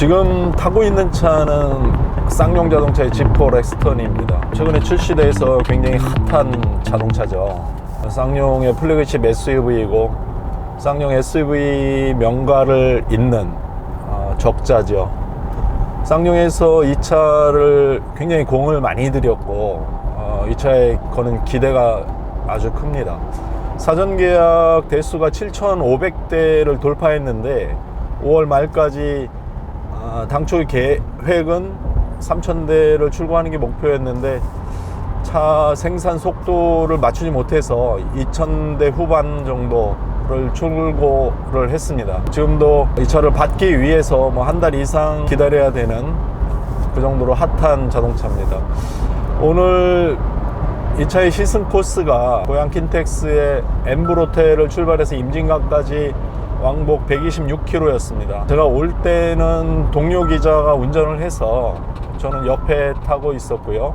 지금 타고 있는 차는 쌍용 자동차의 지포 렉스턴입니다. 최근에 출시돼서 굉장히 핫한 자동차죠. 쌍용의 플래그십 SUV이고 쌍용 SUV 명가를 잇는 어, 적자죠. 쌍용에서 이 차를 굉장히 공을 많이 들였고 어, 이 차에 거는 기대가 아주 큽니다. 사전 계약 대수가 7,500대를 돌파했는데 5월 말까지 아, 당초 계획은 3,000대를 출고하는 게 목표였는데 차 생산 속도를 맞추지 못해서 2,000대 후반 정도를 출고를 했습니다. 지금도 이 차를 받기 위해서 뭐 한 달 이상 기다려야 되는 그 정도로 핫한 자동차입니다. 오늘 이 차의 시승 코스가 고양 킨텍스의 엠브로테를 출발해서 임진강까지 왕복 126km였습니다. 제가 올 때는 동료 기자가 운전을 해서 저는 옆에 타고 있었고요.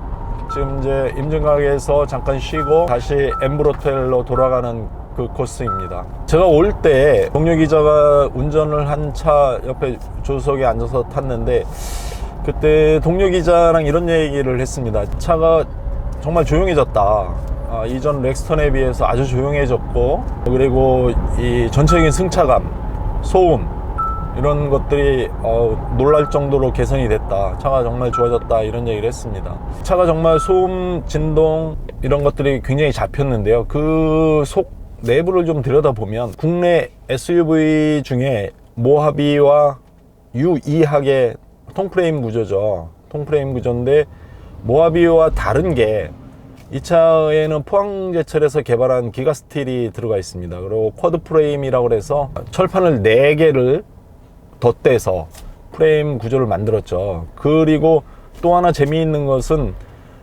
지금 이제 임진강에서 잠깐 쉬고 다시 엠브로텔로 돌아가는 그 코스입니다. 제가 올 때 동료 기자가 운전을 한 차 옆에 조수석에 앉아서 탔는데 그때 동료 기자랑 이런 얘기를 했습니다. 차가 정말 조용해졌다. 아, 이전 렉스턴에 비해서 아주 조용해졌고 그리고 이 전체적인 승차감, 소음 이런 것들이 어, 놀랄 정도로 개선이 됐다. 차가 정말 좋아졌다. 이런 얘기를 했습니다. 차가 정말 소음, 진동 이런 것들이 굉장히 잡혔는데요. 그 속 내부를 좀 들여다보면 국내 SUV 중에 모하비와 유이하게 통프레임 구조죠. 통프레임 구조인데 모하비와 다른 게 이 차에는 포항제철에서 개발한 기가 스틸이 들어가 있습니다. 그리고 쿼드 프레임이라고 해서 철판을 4개를 덧대서 프레임 구조를 만들었죠. 그리고 또 하나 재미있는 것은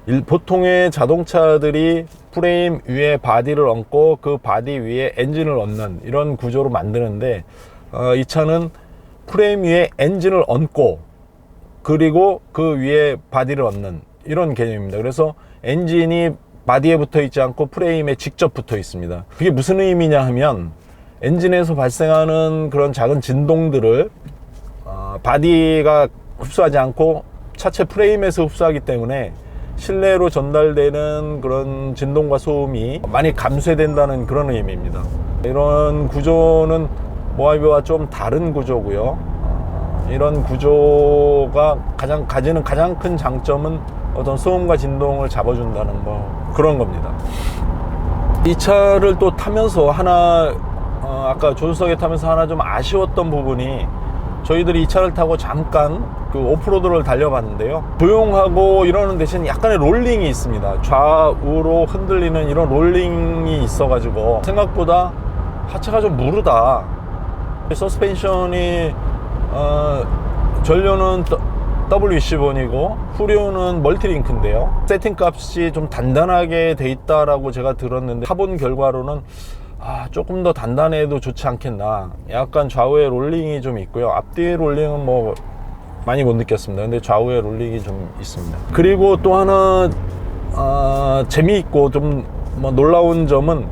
일- 보통의 자동차들이 프레임 위에 바디를 얹고 그 바디 위에 엔진을 얹는 이런 구조로 만드는데 어, 이 차는 프레임 위에 엔진을 얹고 그리고 그 위에 바디를 얹는 이런 개념입니다. 그래서 엔진이 바디에 붙어 있지 않고 프레임에 직접 붙어 있습니다. 그게 무슨 의미냐 하면 엔진에서 발생하는 그런 작은 진동들을 어, 바디가 흡수하지 않고 차체 프레임에서 흡수하기 때문에 실내로 전달되는 그런 진동과 소음이 많이 감쇄된다는 그런 의미입니다. 이런 구조는 모하비와 좀 다른 구조고요. 어, 이런 구조가 가장 가지는 가장 큰 장점은 어떤 소음과 진동을 잡아준다는 거 그런 겁니다. 이 차를 또 타면서 하나 어, 아까 조수석에 타면서 하나 좀 아쉬웠던 부분이 저희들이 이 차를 타고 잠깐 그 오프로드를 달려봤는데요. 조용하고 이러는 대신 약간의 롤링이 있습니다. 좌우로 흔들리는 이런 롤링이 있어가지고 생각보다 하체가 좀 무르다. 서스펜션이 어, 전륜은 W20이고 후륜은 멀티링크인데요. 세팅값이 좀 단단하게 돼 있다라고 제가 들었는데 타본 결과로는 아, 조금 더 단단해도 좋지 않겠나. 약간 좌우에 롤링이 좀 있고요. 앞뒤 롤링은 뭐 많이 못 느꼈습니다. 근데 좌우에 롤링이 좀 있습니다. 그리고 또 하나 아, 재미있고 좀 뭐 놀라운 점은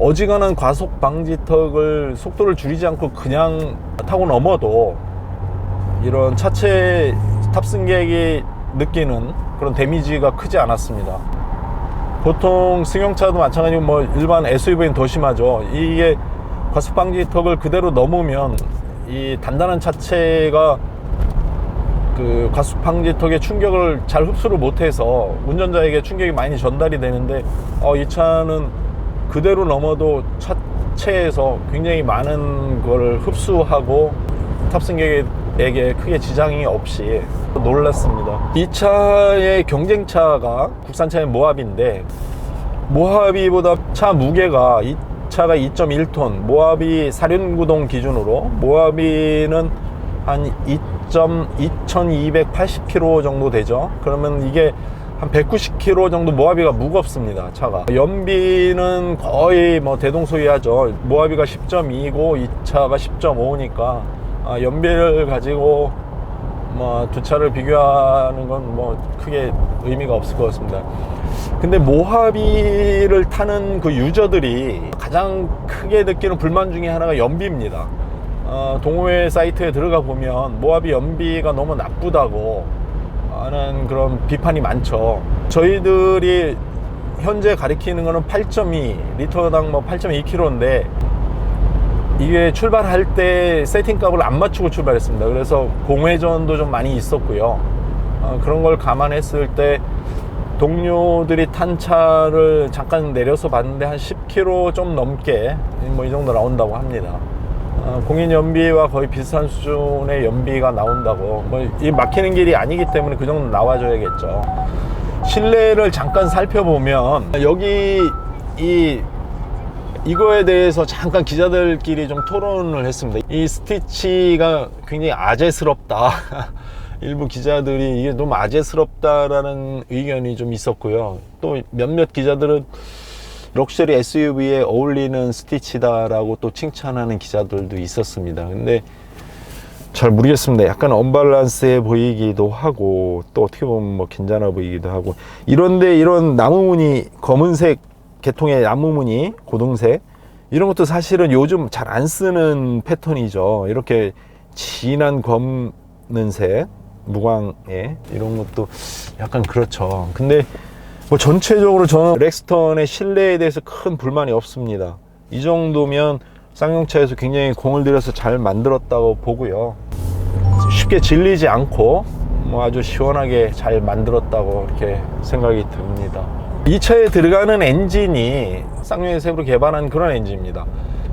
어지간한 과속 방지턱을 속도를 줄이지 않고 그냥 타고 넘어도 이런 차체 탑승객이 느끼는 그런 데미지가 크지 않았습니다. 보통 승용차도 마찬가지고 뭐 일반 SUV는 더 심하죠. 이게 과속 방지턱을 그대로 넘으면 이 단단한 차체가 그 과속 방지턱의 충격을 잘 흡수를 못해서 운전자에게 충격이 많이 전달이 되는데 어, 이 차는 그대로 넘어도 차체에서 굉장히 많은 걸 흡수하고 탑승객 에게 크게 지장이 없이 놀랐습니다. 이 차의 경쟁차가 국산차의 모하비인데 모하비보다 차 무게가 이 차가 2.1톤 모하비 사륜구동 기준으로 모하비는 한 2.2280kg 정도 되죠. 그러면 이게 한 190kg 정도 모하비가 무겁습니다. 차가 연비는 거의 뭐 대동소이하죠. 모하비가 10.2고 이 차가 10.5니까 아, 연비를 가지고 뭐 두 차를 비교하는 건 뭐 크게 의미가 없을 것 같습니다. 근데 모하비를 타는 그 유저들이 가장 크게 느끼는 불만 중에 하나가 연비입니다. 어, 동호회 사이트에 들어가 보면 모하비 연비가 너무 나쁘다고 하는 그런 비판이 많죠. 저희들이 현재 가리키는 거는 8.2 리터당 뭐 8.2km인데 이게 출발할 때 세팅 값을 안 맞추고 출발했습니다. 그래서 공회전도 좀 많이 있었고요. 어, 그런 걸 감안했을 때 동료들이 탄 차를 잠깐 내려서 봤는데 한 10km 좀 넘게 뭐 이 정도 나온다고 합니다. 어, 공인 연비와 거의 비슷한 수준의 연비가 나온다고 뭐 이 막히는 길이 아니기 때문에 그 정도 나와줘야겠죠. 실내를 잠깐 살펴보면 여기 이 이거에 대해서 잠깐 기자들끼리 좀 토론을 했습니다. 이 스티치가 굉장히 아재스럽다. 일부 기자들이 이게 너무 아재스럽다라는 의견이 좀 있었고요. 또 몇몇 기자들은 럭셔리 SUV에 어울리는 스티치다라고 또 칭찬하는 기자들도 있었습니다. 근데 잘 모르겠습니다. 약간 언밸런스해 보이기도 하고 또 어떻게 보면 뭐 괜찮아 보이기도 하고 이런데 이런 나무 무늬 검은색 계통의 나무무늬 고등색 이런 것도 사실은 요즘 잘 안 쓰는 패턴이죠. 이렇게 진한 검은색 무광에 이런 것도 약간 그렇죠. 근데 뭐 전체적으로 저는 렉스턴의 실내에 대해서 큰 불만이 없습니다. 이 정도면 쌍용차에서 굉장히 공을 들여서 잘 만들었다고 보고요. 쉽게 질리지 않고 뭐 아주 시원하게 잘 만들었다고 이렇게 생각이 듭니다. 이 차에 들어가는 엔진이 새로 개발한 그런 엔진입니다.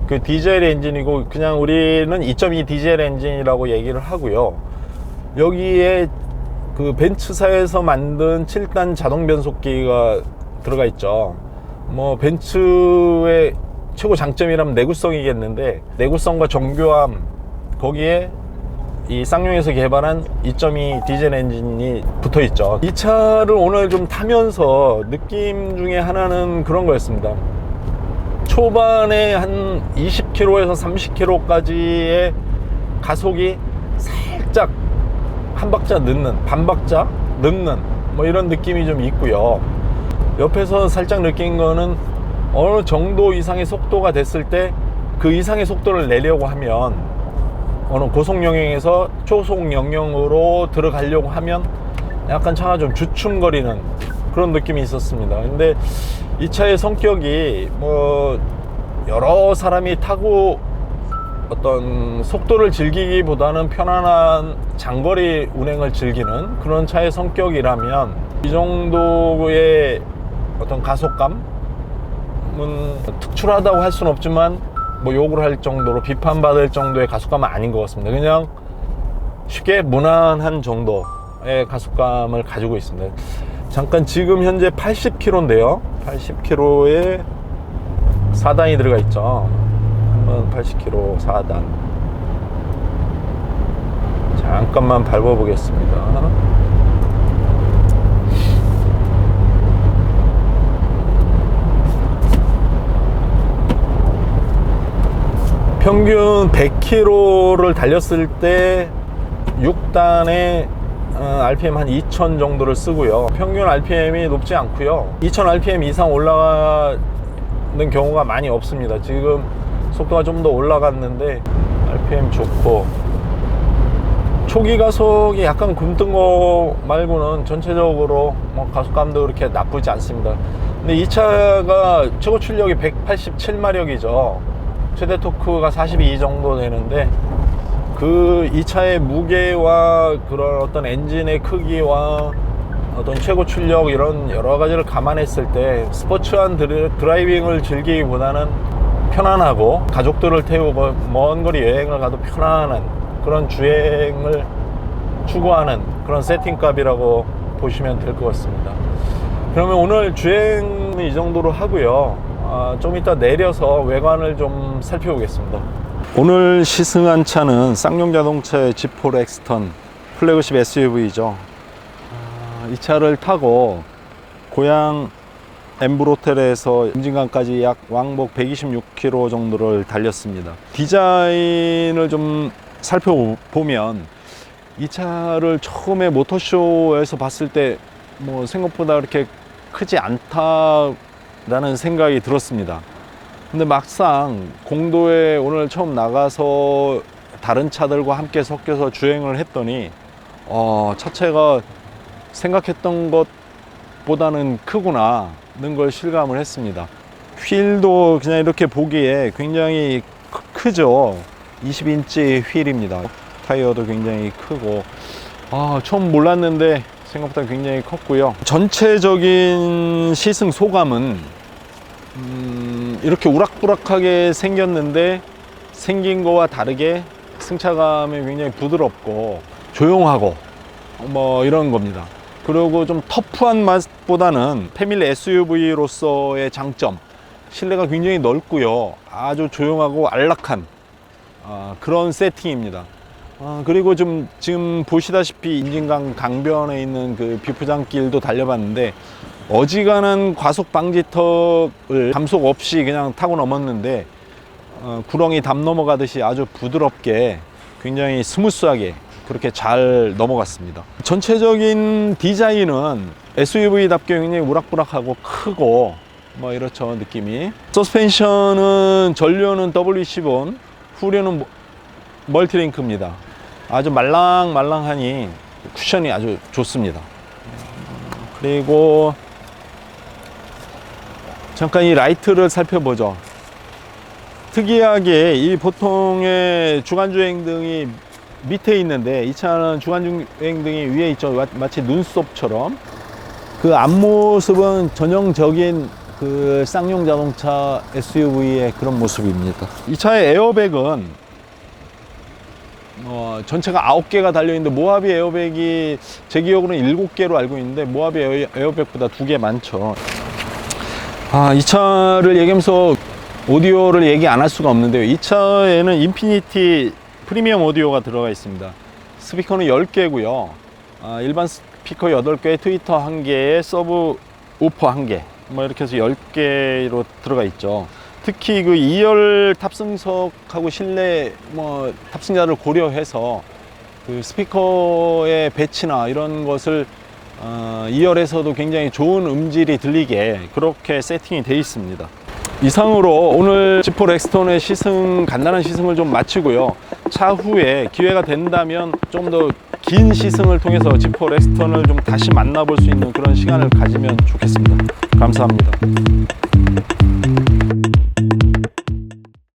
그 디젤 엔진이고 그냥 우리는 2.2 디젤 엔진이라고 얘기를 하고요. 여기에 그 벤츠사에서 만든 7단 자동 변속기가 들어가 있죠. 뭐 벤츠의 최고 장점이라면 내구성이겠는데 내구성과 정교함 거기에 이 쌍용에서 개발한 2.2 디젤 엔진이 붙어 있죠. 이 차를 오늘 좀 타면서 느낌 중에 하나는 그런 거였습니다. 초반에 한 20km에서 30km까지의 가속이 살짝 한 박자 늦는, 반 박자 늦는 뭐 이런 느낌이 좀 있고요. 옆에서 살짝 느낀 거는 어느 정도 이상의 속도가 됐을 때 그 이상의 속도를 내려고 하면 어느 고속 영역에서 초속 영역으로 들어가려고 하면 약간 차가 좀 주춤거리는 그런 느낌이 있었습니다. 근데 이 차의 성격이 뭐 여러 사람이 타고 어떤 속도를 즐기기보다는 편안한 장거리 운행을 즐기는 그런 차의 성격이라면 이 정도의 어떤 가속감은 특출하다고 할 수는 없지만 뭐 욕을 할 정도로 비판받을 정도의 가속감은 아닌 것 같습니다. 그냥 쉽게 무난한 정도의 가속감을 가지고 있습니다. 잠깐 지금 현재 80km인데요. 80km에 4단이 들어가 있죠. 한번 80km 4단. 잠깐만 밟아보겠습니다. 평균 100km를 달렸을 때 6단에 어, RPM 한 2000 정도를 쓰고요. 평균 RPM이 높지 않고요. 2000 RPM 이상 올라가는 경우가 많이 없습니다. 지금 속도가 좀 더 올라갔는데 RPM 좋고 초기 가속이 약간 굼뜬 거 말고는 전체적으로 뭐 가속감도 그렇게 나쁘지 않습니다. 근데 이 차가 최고 출력이 187마력이죠. 최대 토크가 42 정도 되는데 그 이 차의 무게와 그런 어떤 엔진의 크기와 어떤 최고 출력 이런 여러 가지를 감안했을 때 스포츠한 드라이빙을 즐기기보다는 편안하고 가족들을 태우고 먼 거리 여행을 가도 편안한 그런 주행을 추구하는 그런 세팅값이라고 보시면 될 것 같습니다. 그러면 오늘 주행은 이 정도로 하고요. 아, 좀 이따 내려서 외관을 좀 살펴보겠습니다. 오늘 시승한 차는 쌍용 자동차의 지포 렉스턴 플래그십 SUV죠. 아, 이 차를 타고 고향 엠브로텔에서 임진강까지 약 왕복 126km 정도를 달렸습니다. 디자인을 좀 살펴보면 이 차를 처음에 모터쇼에서 봤을 때 뭐 생각보다 그렇게 크지 않다 라는 생각이 들었습니다. 근데 막상 공도에 오늘 처음 나가서 다른 차들과 함께 섞여서 주행을 했더니 어, 차체가 생각했던 것보다는 크구나 는 걸 실감을 했습니다. 휠도 그냥 이렇게 보기에 굉장히 크- 크죠. 20인치 휠입니다. 타이어도 굉장히 크고 아, 처음 몰랐는데 생각보다 굉장히 컸고요. 전체적인 시승 소감은 음, 이렇게 우락부락하게 생겼는데 생긴 거와 다르게 승차감이 굉장히 부드럽고 조용하고 뭐 이런 겁니다. 그리고 좀 터프한 맛보다는 패밀리 SUV로서의 장점 실내가 굉장히 넓고요. 아주 조용하고 안락한 아, 그런 세팅입니다. 아, 그리고 좀 지금 보시다시피 인진강 강변에 있는 그 비포장길도 달려봤는데 어지간한 과속 방지턱을 감속 없이 그냥 타고 넘었는데 어, 구렁이 담 넘어가듯이 아주 부드럽게 굉장히 스무스하게 그렇게 잘 넘어갔습니다. 전체적인 디자인은 SUV답게 굉장히 우락부락하고 크고 뭐 이렇죠 느낌이. 서스펜션은 전류는 W10원, 후륜은 뭐- 멀티링크입니다. 아주 말랑말랑하니 쿠션이 아주 좋습니다. 그리고 잠깐 이 라이트를 살펴보죠. 특이하게 이 보통의 주간주행등이 밑에 있는데 이 차는 주간주행등이 위에 있죠. 마- 마치 눈썹처럼. 그 앞모습은 전형적인 그 쌍용 자동차 SUV의 그런 모습입니다. 이 차의 에어백은 어, 전체가 9개가 달려있는데 모하비 에어백이 제 기억으로는 7개로 알고 있는데 모하비 에어, 에어백보다 2개 많죠. 아, 이 차를 얘기하면서 오디오를 얘기 안 할 수가 없는데요. 이 차에는 인피니티 프리미엄 오디오가 들어가 있습니다. 스피커는 10개고요. 아, 일반 스피커 8개, 트위터 1개에 서브 우퍼 1개. 뭐 이렇게 해서 10개로 들어가 있죠. 특히 그 2열 탑승석하고 실내 뭐 탑승자를 고려해서 그 스피커의 배치나 이런 것을 어, 2열에서도 굉장히 좋은 음질이 들리게 그렇게 세팅이 되어 있습니다. 이상으로 오늘 지포 렉스톤의 시승 간단한 시승을 좀 마치고요. 차후에 기회가 된다면 좀 더 긴 시승을 통해서 지포 렉스톤을 좀 다시 만나볼 수 있는 그런 시간을 가지면 좋겠습니다. 감사합니다.